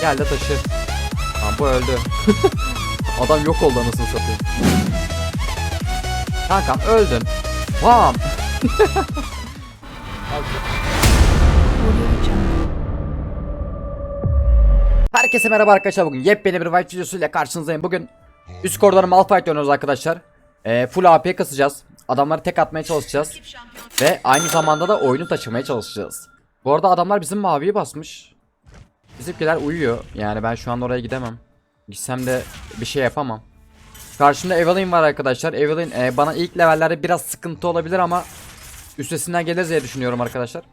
Gel de taşı. Tamam bu öldü. Adam yok oldu anasını satayım. Kankam öldün. Bam. Herkese merhaba arkadaşlar bugün yepyeni bir White videosuyla karşınızdayım. Bugün üst koridorda Malphite oynuyoruz arkadaşlar. Ee, full AP kasacağız. Adamları tek atmaya çalışacağız. Ve aynı zamanda da oyunu taşımaya çalışacağız. Bu arada adamlar bizim maviyi basmış. Bizimkiler uyuyor. Yani ben şu an oraya gidemem. Gitsem de bir şey yapamam. Karşımda Evelyn var arkadaşlar. Evelyn e, bana ilk levellerde biraz sıkıntı olabilir ama üstesinden geliriz diye düşünüyorum arkadaşlar.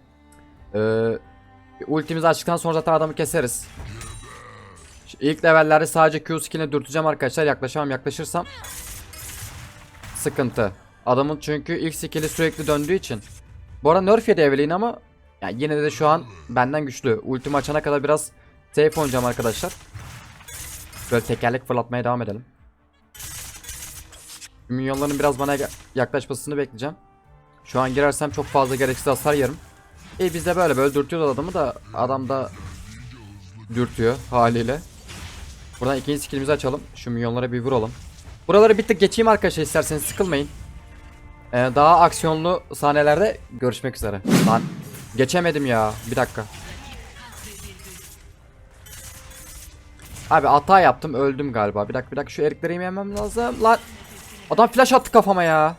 Ee, ultimizi açtıktan sonra zaten adamı keseriz. Şu İlk levellerde sadece Q skill'ine dürteceğim arkadaşlar. Yaklaşamam. Yaklaşırsam sıkıntı. Adamın çünkü ilk skill'i sürekli döndüğü için. Bu arada nerf yedi Evelyn ama yani yine de şu an benden güçlü. Ultimi açana kadar biraz safe oynayacağım arkadaşlar. Böyle tekerlek fırlatmaya devam edelim. Minyonların biraz bana yaklaşmasını bekleyeceğim. Şu an girersem çok fazla gereksiz hasar yerim. E biz de böyle böyle dürtüyoruz adamı da adam da dürtüyor haliyle. Buradan ikinci skillimizi açalım. Şu minyonlara bir vuralım. Buraları bir tık geçeyim arkadaşlar isterseniz sıkılmayın. Ee, daha aksiyonlu sahnelerde görüşmek üzere. Lan geçemedim ya. Bir dakika. Abi hata yaptım öldüm galiba. Bir dakika bir dakika şu erikleri yemem lazım. Lan adam flash attı kafama ya.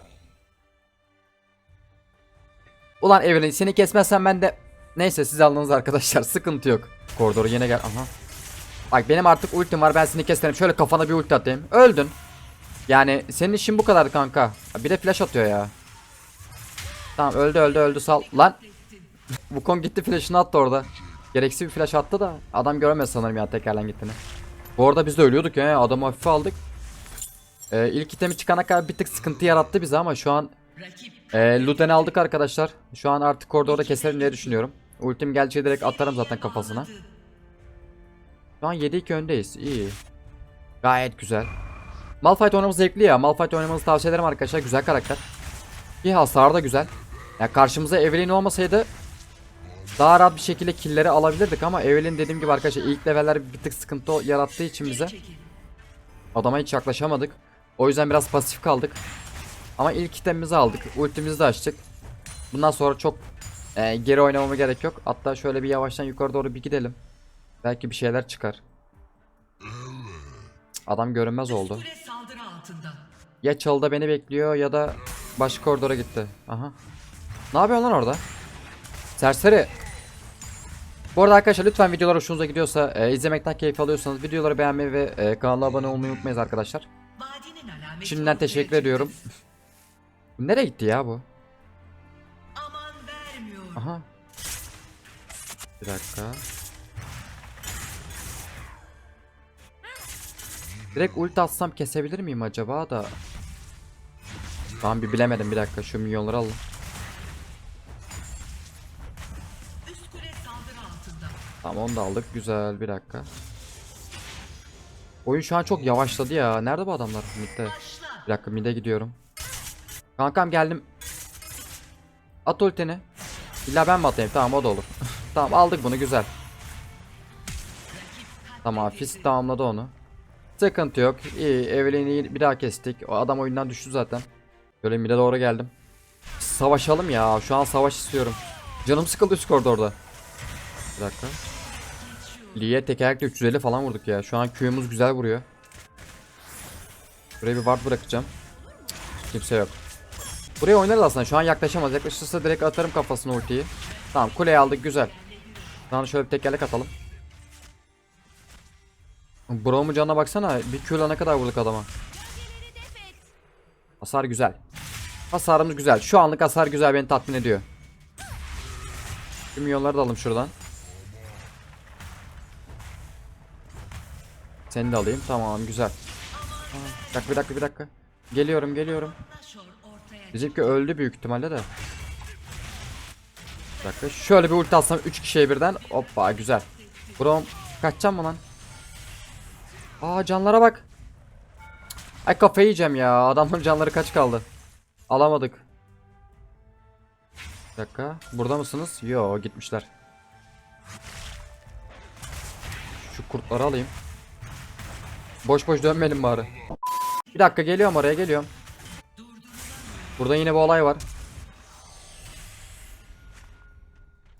Ulan Evelyn seni kesmezsem ben de Neyse siz aldınız arkadaşlar sıkıntı yok. Koridoru yine gel. Aha. Bak benim artık ultim var ben seni keserim. Şöyle kafana bir ulti atayım. Öldün. Yani senin işin bu kadar kanka. Bir de flash atıyor ya. Tamam öldü öldü öldü sal. Lan. Wukong gitti flash'ını attı orada. Gereksiz bir flash attı da adam göremez sanırım ya tekerlen gittiğini. Bu arada biz de ölüyorduk ya adamı hafife aldık. Ee, ilk itemi çıkana kadar bir tık sıkıntı yarattı bize ama şu an ee, Luden'i aldık arkadaşlar. Şu an artık koridorda keserim diye düşünüyorum. Ultim gelecek direkt atarım zaten kafasına. Şu an 7-2 öndeyiz. İyi. Gayet güzel. Malphite oynamamız zevkli ya. Malphite oynamanızı tavsiye ederim arkadaşlar. Güzel karakter. Bir hasar da güzel. Ya karşımıza Evelyn olmasaydı daha rahat bir şekilde killleri alabilirdik ama Evelyn dediğim gibi arkadaşlar ilk leveller bir tık sıkıntı yarattığı için bize adama hiç yaklaşamadık. O yüzden biraz pasif kaldık. Ama ilk itemimizi aldık. Ultimizi de açtık. Bundan sonra çok e, geri oynamama gerek yok. Hatta şöyle bir yavaştan yukarı doğru bir gidelim. Belki bir şeyler çıkar. Adam görünmez oldu. Ya çalıda beni bekliyor ya da başka koridora gitti. Aha. Ne yapıyorsun lan orada? Serseri. Bu arada arkadaşlar lütfen videolar hoşunuza gidiyorsa, e, izlemekten keyif alıyorsanız videoları beğenmeyi ve e, kanala abone olmayı unutmayın arkadaşlar. Şimdiden teşekkür ediyorum. Nereye gitti ya bu? Aha. Bir dakika. Direkt ulti atsam kesebilir miyim acaba da? Tamam bir bilemedim bir dakika şu milyonları alalım. Tamam onu da aldık güzel bir dakika. Oyun şu an çok yavaşladı ya. Nerede bu adamlar? Mid'de. Bir dakika mid'e gidiyorum. Kankam geldim. At ultini. İlla ben mi atayım? Tamam o da olur. tamam aldık bunu güzel. Tamam Fist tamamladı onu. Sıkıntı yok. İyi Evelyn'i bir daha kestik. O adam oyundan düştü zaten. Böyle mid'e doğru geldim. Savaşalım ya. Şu an savaş istiyorum. Canım sıkıldı üst koridorda. Bir dakika. Lee'ye tekerlekle 350 falan vurduk ya. Şu an Q'muz güzel vuruyor. Buraya bir ward bırakacağım. Kimse yok. Buraya oynarız aslında. Şu an yaklaşamaz. Yaklaşırsa direkt atarım kafasına ultiyi. Tamam kuleyi aldık güzel. Sonra şöyle bir tekerlek atalım. Brown'un canına baksana. Bir Q'la ne kadar vurduk adama. Hasar güzel. Hasarımız güzel. Şu anlık hasar güzel beni tatmin ediyor. Şimdi yolları da alalım şuradan. Seni de alayım. Tamam güzel. Aa, bir dakika bir dakika bir dakika. Geliyorum geliyorum. Bizimki öldü büyük ihtimalle de. Bir dakika. Şöyle bir ulti atsam 3 kişiye birden. Hoppa güzel. Brom kaçacağım mı lan? Aa canlara bak. Ay kafayı yiyeceğim ya. Adamların canları kaç kaldı? Alamadık. Bir dakika. Burada mısınız? Yo gitmişler. Şu kurtları alayım. Boş boş dönmeyelim bari. Bir dakika geliyorum oraya geliyorum. Burada yine bir olay var.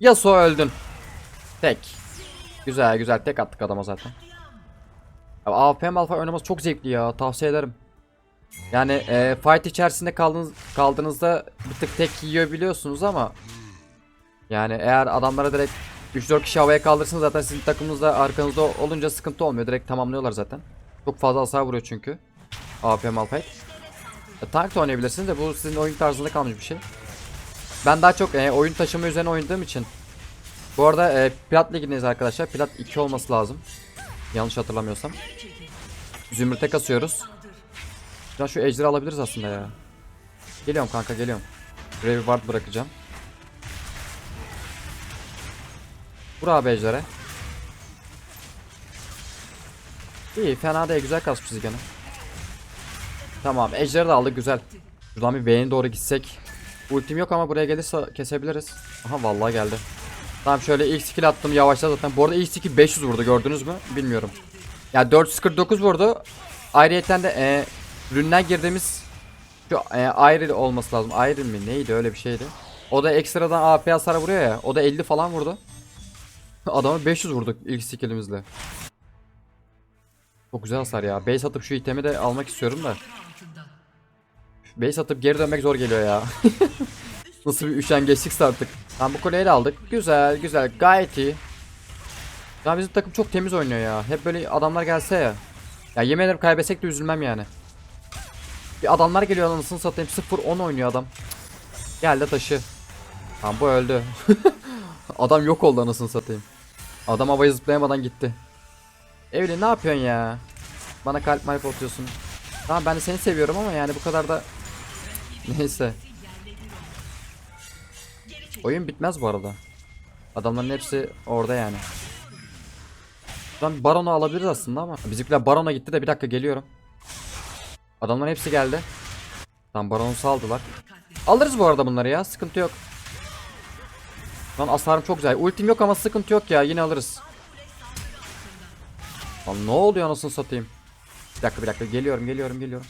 Yasuo öldün. Tek. Güzel güzel tek attık adama zaten. Ya AWP Malphite oynaması çok zevkli ya tavsiye ederim. Yani e, fight içerisinde kaldığınız, kaldığınızda bir tık tek yiyor biliyorsunuz ama yani eğer adamlara direkt 3-4 kişi havaya kaldırırsınız zaten sizin takımınızda arkanızda olunca sıkıntı olmuyor. Direkt tamamlıyorlar zaten. Çok fazla hasar vuruyor çünkü. AWP Malphite. E, tank da oynayabilirsiniz de bu sizin oyun tarzında kalmış bir şey. Ben daha çok e, oyun taşıma üzerine oynadığım için. Bu arada e, Plat Ligi'ndeyiz arkadaşlar. Plat 2 olması lazım. Yanlış hatırlamıyorsam. Zümrüte kasıyoruz. Ya şu ejderi alabiliriz aslında ya. Geliyorum kanka geliyorum. Brave Ward bırakacağım. Vur abi ejdere. İyi fena değil güzel kasmışız gene. Tamam ejderi de aldık güzel. Şuradan bir V'ye doğru gitsek. Ultim yok ama buraya gelirse kesebiliriz. Aha vallahi geldi. Tamam şöyle ilk skill attım yavaşla zaten. Bu arada ilk skill 500 vurdu gördünüz mü? Bilmiyorum. Ya 449 vurdu. Ayrıyeten de e, ründen girdiğimiz şu e, Iron olması lazım. Iron mi neydi öyle bir şeydi. O da ekstradan AP hasar vuruyor ya. O da 50 falan vurdu. Adamı 500 vurduk ilk skillimizle. Çok güzel hasar ya. Base atıp şu itemi de almak istiyorum da. Base atıp geri dönmek zor geliyor ya. Nasıl bir üşengeçlikse artık. Tamam bu kuleyi de aldık. Güzel güzel gayet iyi. Ya bizim takım çok temiz oynuyor ya. Hep böyle adamlar gelse ya. Ya yemin ederim kaybetsek de üzülmem yani. Bir adamlar geliyor anasını satayım 0-10 oynuyor adam. Gel de taşı. Tamam bu öldü. adam yok oldu anasını satayım. Adam havaya zıplayamadan gitti. Evelyn ne yapıyorsun ya? Bana kalp malp atıyorsun. Tamam ben de seni seviyorum ama yani bu kadar da neyse. Oyun bitmez bu arada. Adamların hepsi orada yani. Şuradan Baron'u alabiliriz aslında ama bizimkiler Baron'a gitti de bir dakika geliyorum. Adamların hepsi geldi. Tamam Baron'u saldılar. Alırız bu arada bunları ya sıkıntı yok. Lan asarım çok güzel. Ultim yok ama sıkıntı yok ya yine alırız. Lan ne oluyor anasını satayım. Bir dakika bir dakika geliyorum geliyorum geliyorum.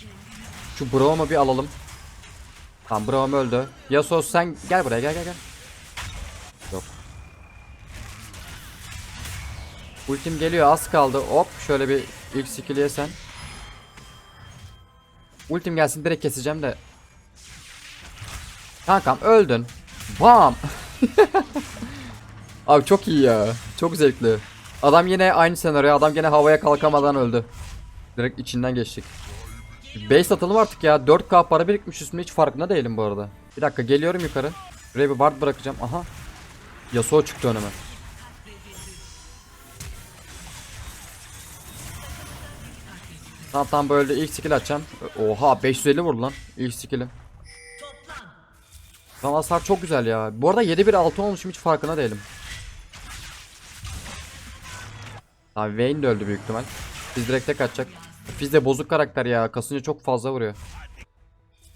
Şu Braum'u bir alalım. Tamam Braum öldü. Yasuo sen gel buraya gel gel gel. Yok. Ultim geliyor az kaldı. Hop şöyle bir ilk skill'i yesen. Ultim gelsin direkt keseceğim de. Kankam öldün. Bam. Abi çok iyi ya. Çok zevkli. Adam yine aynı senaryo. Adam yine havaya kalkamadan öldü. Direkt içinden geçtik. Base atalım artık ya. 4k para birikmiş üstünde hiç farkında değilim bu arada. Bir dakika geliyorum yukarı. Buraya bir ward bırakacağım. Aha. Yasuo çıktı önüme. Tamam tamam böyle ilk skill açacağım. Oha 550 vurdu lan. İlk skill'im. Tamam hasar çok güzel ya. Bu arada 7-1-6 olmuşum hiç farkına değilim. Abi Vayne de öldü büyük ihtimal. Biz direkt tek atacak. Biz de bozuk karakter ya. Kasınca çok fazla vuruyor.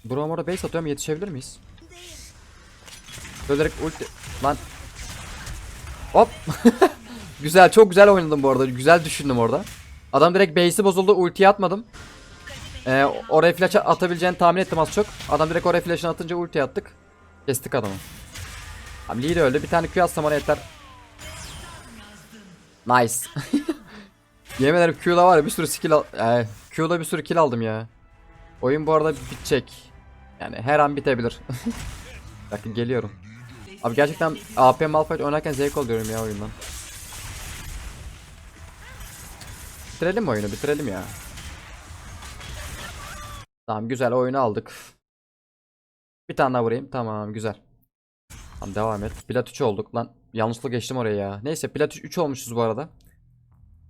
Braum orada base atıyorum yetişebilir miyiz? Böyle direkt ulti... Lan. Hop. güzel çok güzel oynadım bu arada. Güzel düşündüm orada. Adam direkt base'i bozuldu. Ultiyi atmadım. Ee, oraya flash atabileceğini tahmin ettim az çok. Adam direkt oraya flash'ını atınca ulti attık. Kestik adamı. Abi Lee öldü. Bir tane Q atsam ona yeter. Nice. Yemin ederim Q'da var ya bir sürü skill al e, Q'da bir sürü kill aldım ya. Oyun bu arada bitecek. Yani her an bitebilir. Bakın geliyorum. Abi gerçekten AP Malphite oynarken zevk alıyorum ya oyundan. Bitirelim mi oyunu? Bitirelim ya. Tamam güzel oyunu aldık. Bir tane daha vurayım. Tamam güzel. Tamam devam et. Plat 3 olduk lan. Yanlışlıkla geçtim oraya ya. Neyse plat 3 olmuşuz bu arada.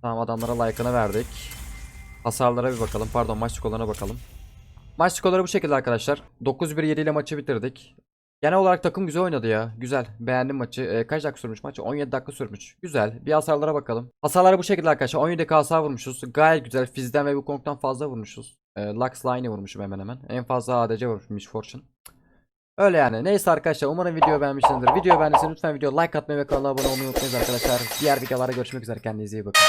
Tamam adamlara like'ını verdik. Hasarlara bir bakalım. Pardon maç skorlarına bakalım. Maç skorları bu şekilde arkadaşlar. 9-1-7 ile maçı bitirdik. Genel olarak takım güzel oynadı ya. Güzel. Beğendim maçı. Ee, kaç dakika sürmüş maç? 17 dakika sürmüş. Güzel. Bir hasarlara bakalım. Hasarlar bu şekilde arkadaşlar. 17 hasar vurmuşuz. Gayet güzel. Fizz'den ve Wukong'dan fazla vurmuşuz. Ee, Lux Line'ı vurmuşum hemen hemen. En fazla ADC vurmuş Fortune. Öyle yani. Neyse arkadaşlar umarım video beğenmişsinizdir. Video beğendiyseniz lütfen video like atmayı ve kanala abone olmayı unutmayın arkadaşlar. Diğer videolara görüşmek üzere. Kendinize iyi bakın.